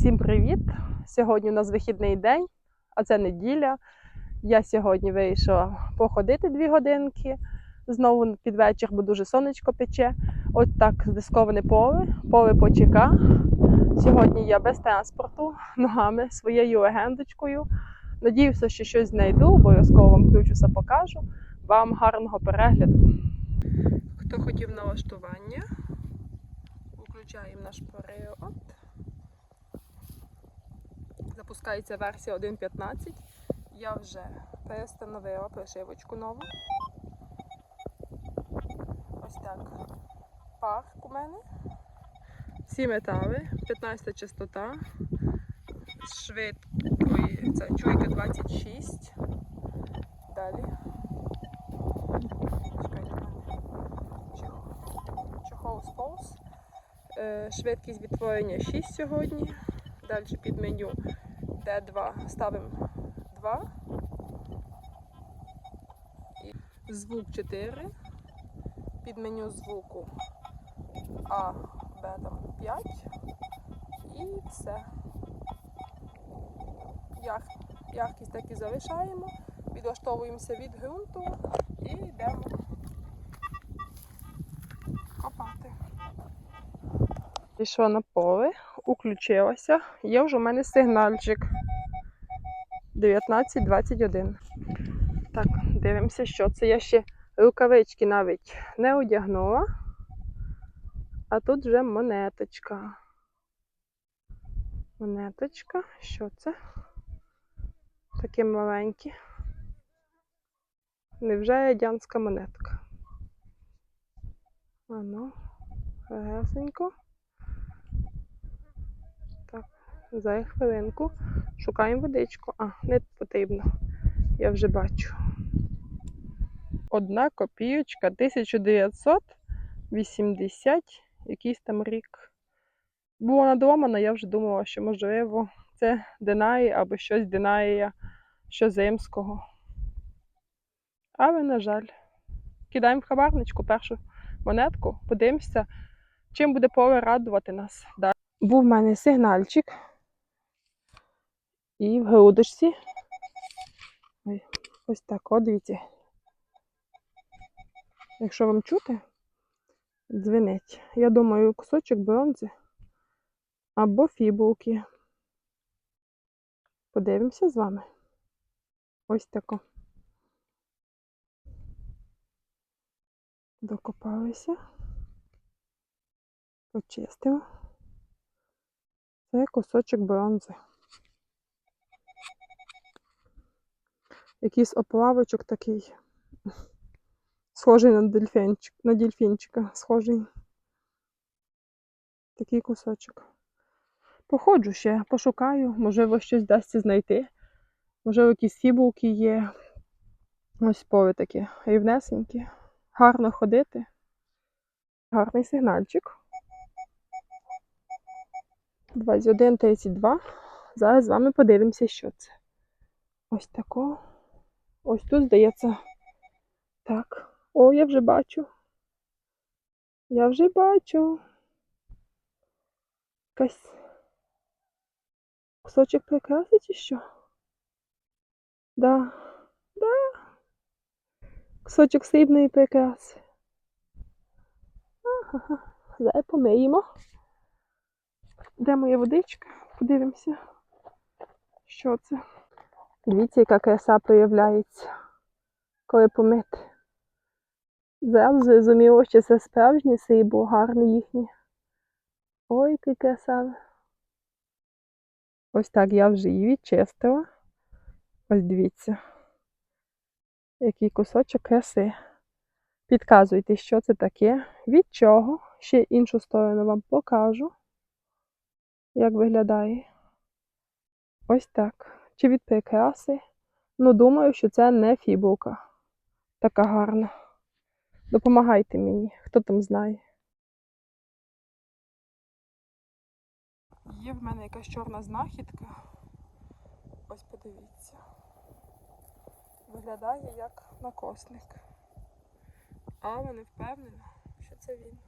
Всім привіт! Сьогодні у нас вихідний день, а це неділя. Я сьогодні вийшла походити дві годинки. Знову під вечір, бо дуже сонечко пече. От так здисковане поле, поле почека. Сьогодні я без транспорту, ногами, своєю легендочкою. Надіюся, що щось знайду, обов'язково вам включуся, покажу. Вам гарного перегляду. Хто хотів налаштування, включаємо наш період. Запускається версія 1.15. Я вже перестановила прошивочку нову. Ось так. Парк у мене. Всі метали, 15 частота, швидкої, це чуйка 26. Далі. Чехол сповз. Е, Швидкість відтворення 6 сьогодні. Далі під меню D2 ставимо 2. Звук 4. Під меню звуку А, Б там 5. І все. Яр... Яркість так і залишаємо. Відлаштовуємося від ґрунту і йдемо копати. Пішла на поле, уключилася. Є вже у мене сигнальчик 19.21. Так, дивимося, що це. Я ще рукавички навіть не одягнула. А тут вже монеточка. Монеточка. Що це? Такі маленькі. Невже радянська монетка? Ану, гарненько. Зараз хвилинку. Шукаємо водичку. А, не потрібно. Я вже бачу. Одна копійочка 1980, якийсь там рік. Була надламана, я вже думала, що можливо це Динаї або щось Динає, що земського. Але, на жаль, кидаємо в хабарничку першу монетку, подивимося, чим буде поле радувати нас. Був в мене сигнальчик. І в грудочці. Ось так, от дивіться. Якщо вам чути, дзвенить. Я думаю, кусочок бронзи або фібулки. Подивимося з вами. Ось тако. Докопалися. Почистимо. Це кусочок бронзи. Якийсь оплавочок такий. Схожий на дельфінчик, на дельфінчика. Схожий. Такий кусочок. Походжу ще, пошукаю, можливо, щось вдасться знайти. Можливо, якісь фібулки є. Ось поле таке рівнесеньке. Гарно ходити. Гарний сигнальчик. 21.32. Зараз з вами подивимося, що це. Ось тако. Ось тут, здається. Так. О, я вже бачу. Я вже бачу. Якась кусочок прикраси чи що? Да. Да. Кусочок срібної прикраси. Ага. Зараз помиємо. Де моя водичка? Подивимося, що це. Дивіться, яка краса проявляється, коли помити. Зразу зрозуміло, що це справжнє срібло, гарне їхнє. Ой, який красаве. Ось так я вже її відчистила. Ось дивіться. Який кусочок краси. Підказуйте, що це таке, від чого. Ще іншу сторону вам покажу як виглядає. Ось так. Чи від прикраси? Ну, думаю, що це не фібулка. Така гарна. Допомагайте мені, хто там знає. Є в мене якась чорна знахідка. Ось подивіться. Виглядає як накосник. Але не впевнена, що це він.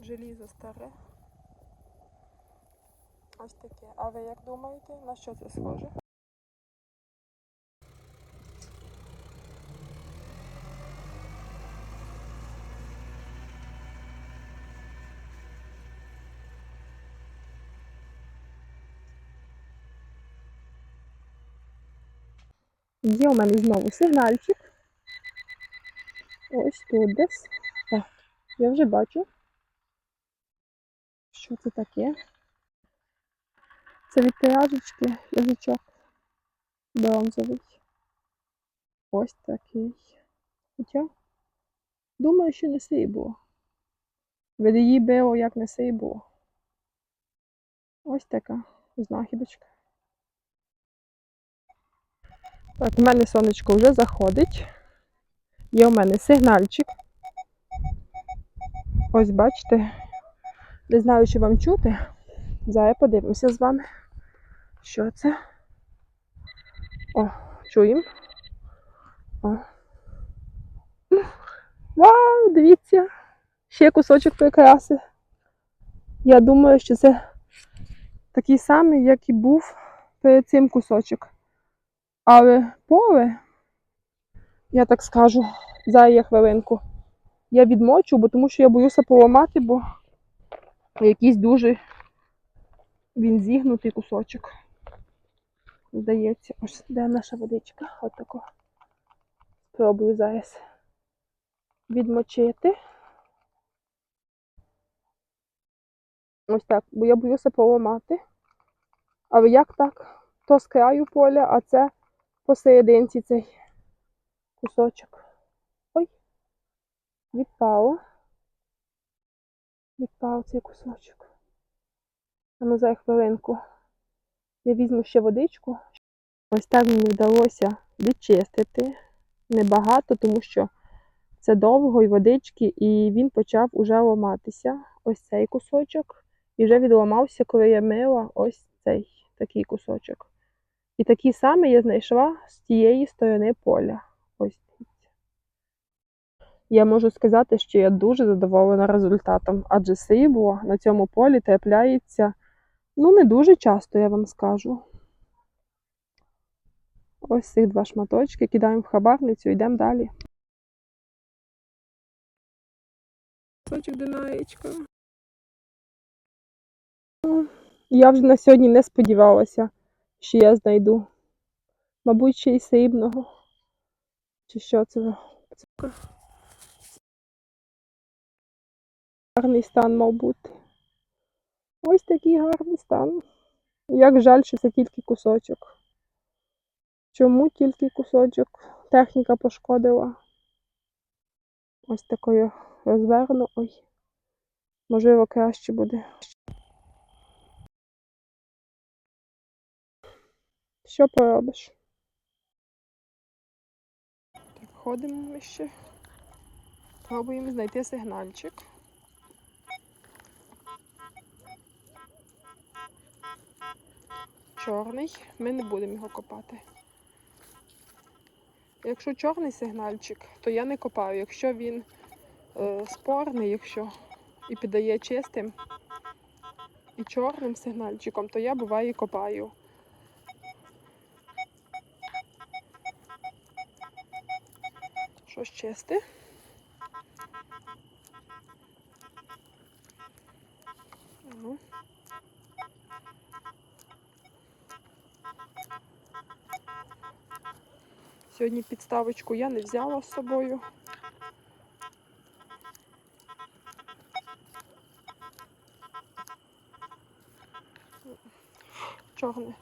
Желізо старе. Ось таке. А ви як думаєте, на що це схоже? Є у мене знову сигнальчик. Ось тут десь. Так, я вже бачу. Що це таке? Це від пряжечки язичок бронзовий. Ось такий. Хоча, думаю, що не срібло. Від її било як не срібло. Ось така знахідочка. Так, у мене сонечко вже заходить. Є у мене сигнальчик. Ось бачите. Не знаю, чи вам чути. Зараз подивимося з вами. Що це? О, чуємо. О. Вау, дивіться! Ще кусочок прикраси. Я думаю, що це такий самий, як і був перед цим кусочок. Але поле, я так скажу, зараз я хвилинку. Я відмочу, бо тому що я боюся поламати, бо якийсь дуже він зігнутий кусочок. Здається, ось де наша водичка. Отако. Спробую зараз відмочити. Ось так, бо я боюся поламати. Але як так? То з краю поля, а це посерединці цей кусочок. Ой, відпало. Відпав цей кусочок. А ну за хвилинку. Я візьму ще водичку. Ось так мені вдалося відчистити. Небагато, тому що це довго і водички, і він почав уже ламатися. Ось цей кусочок. І вже відламався, коли я мила ось цей такий кусочок. І такий самий я знайшла з тієї сторони поля. Ось. Я можу сказати, що я дуже задоволена результатом, адже срібло на цьому полі трапляється ну не дуже часто, я вам скажу. Ось цих два шматочки кидаємо в хабарницю, йдемо далі. Кусочок динаєчка. Я вже на сьогодні не сподівалася, що я знайду. Мабуть, ще й срібного. Чи що? Це Гарний стан, мав бути. Ось такий гарний стан. Як жаль, що це тільки кусочок. Чому тільки кусочок? Техніка пошкодила. Ось такою розверну. Ой. Можливо, краще буде. Що поробиш? Так, ходимо ми ще. Пробуємо знайти сигнальчик. Чорний. Ми не будемо його копати. Якщо чорний сигнальчик, то я не копаю. Якщо він е, спорний, якщо і піддає чистим і чорним сигнальчиком, то я буває копаю. Щось чисте. Сьогодні підставочку я не взяла з собою. Чорне.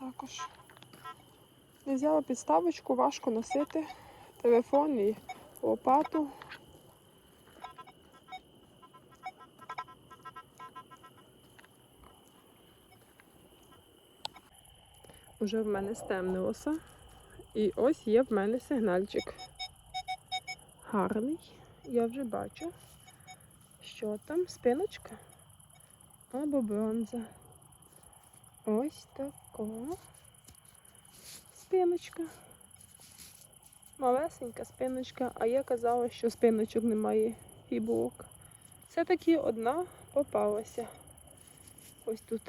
Також. Не взяла підставочку, важко носити телефон і лопату. Уже в мене стемнилося. І ось є в мене сигнальчик. Гарний. Я вже бачу, що там спиночка або бронза. Ось така спиночка. Малесенька спиночка, а я казала, що спиночок немає фібулок. Все-таки одна попалася. Ось тут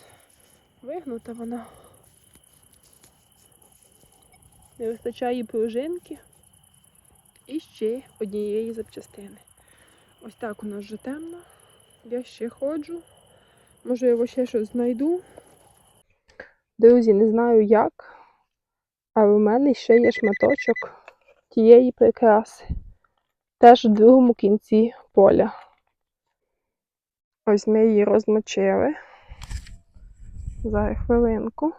вигнута вона. Не вистачає пружинки і ще однієї запчастини. Ось так у нас вже темно. Я ще ходжу. Можливо, ще щось знайду. Друзі, не знаю як, але в мене ще є шматочок тієї прикраси. Теж в другому кінці поля. Ось ми її розмочили. Зараз хвилинку.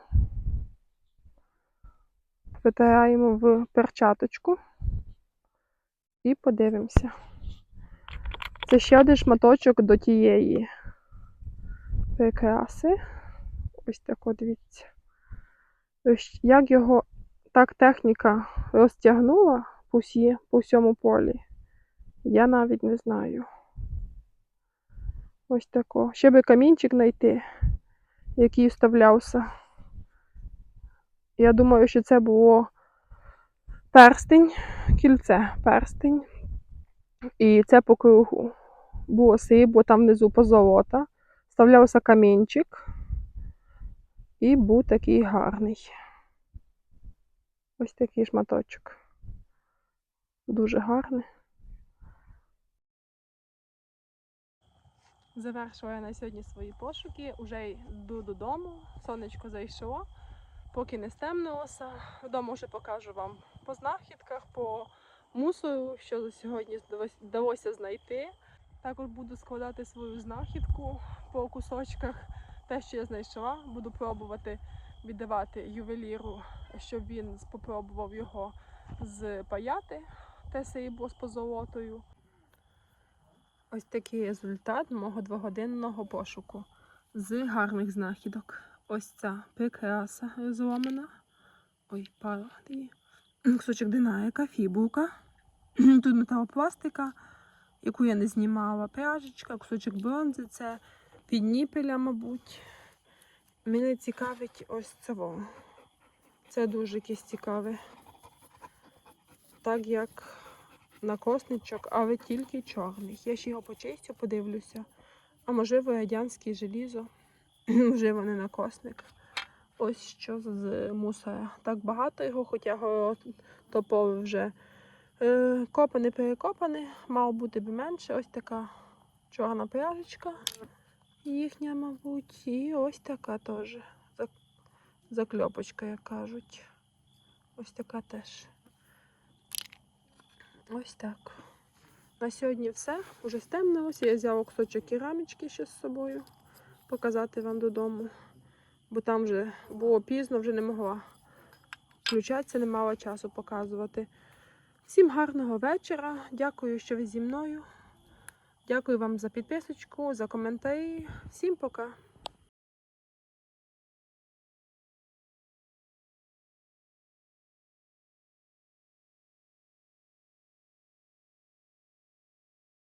Витираємо в перчаточку і подивимося. Це ще один шматочок до тієї прикраси. Ось так от дивіться. Як його так техніка розтягнула по, всі, по всьому полі, я навіть не знаю. Ось тако. Ще би камінчик знайти, який вставлявся. Я думаю, що це було перстень, кільце, перстень. І це по кругу. Було срібло, там внизу позолота. Вставлявся камінчик. І був такий гарний. Ось такий шматочок. Дуже гарний. Завершила я на сьогодні свої пошуки. Уже йду додому. Сонечко зайшло. Поки не стемнилося. Вдома вже покажу вам по знахідках, по мусору, що сьогодні вдалося знайти. Також буду складати свою знахідку по кусочках. Те, що я знайшла, буду пробувати віддавати ювеліру, щоб він спробував його спаяти, те срібло з позолотою. Ось такий результат мого двогодинного пошуку з гарних знахідок. Ось ця прикраса розломана. Ой, пара її. Кусочок динарика, фібулка. Тут металопластика, яку я не знімала. Пряжечка, кусочок бронзи, це під ніпеля, мабуть. Мене цікавить ось цього. Це дуже якесь цікаве. Так як накосничок, але тільки чорний. Я ще його почистю, подивлюся. А можливо, радянське желізо, можливо, не накосник. Ось що з мусора. Так багато його, хоча город топовий вже е, копане, перекопане, мало бути б менше. Ось така чорна пряжечка їхня, мабуть. І ось така теж закльопочка, як кажуть. Ось така теж. Ось так. На сьогодні все. Уже стемнилося. Я взяла кусочок керамічки ще з собою показати вам додому. Бо там вже було пізно, вже не могла включатися, не мала часу показувати. Всім гарного вечора. Дякую, що ви зі мною. Дякую вам за підписочку, за коментарі. Всім пока!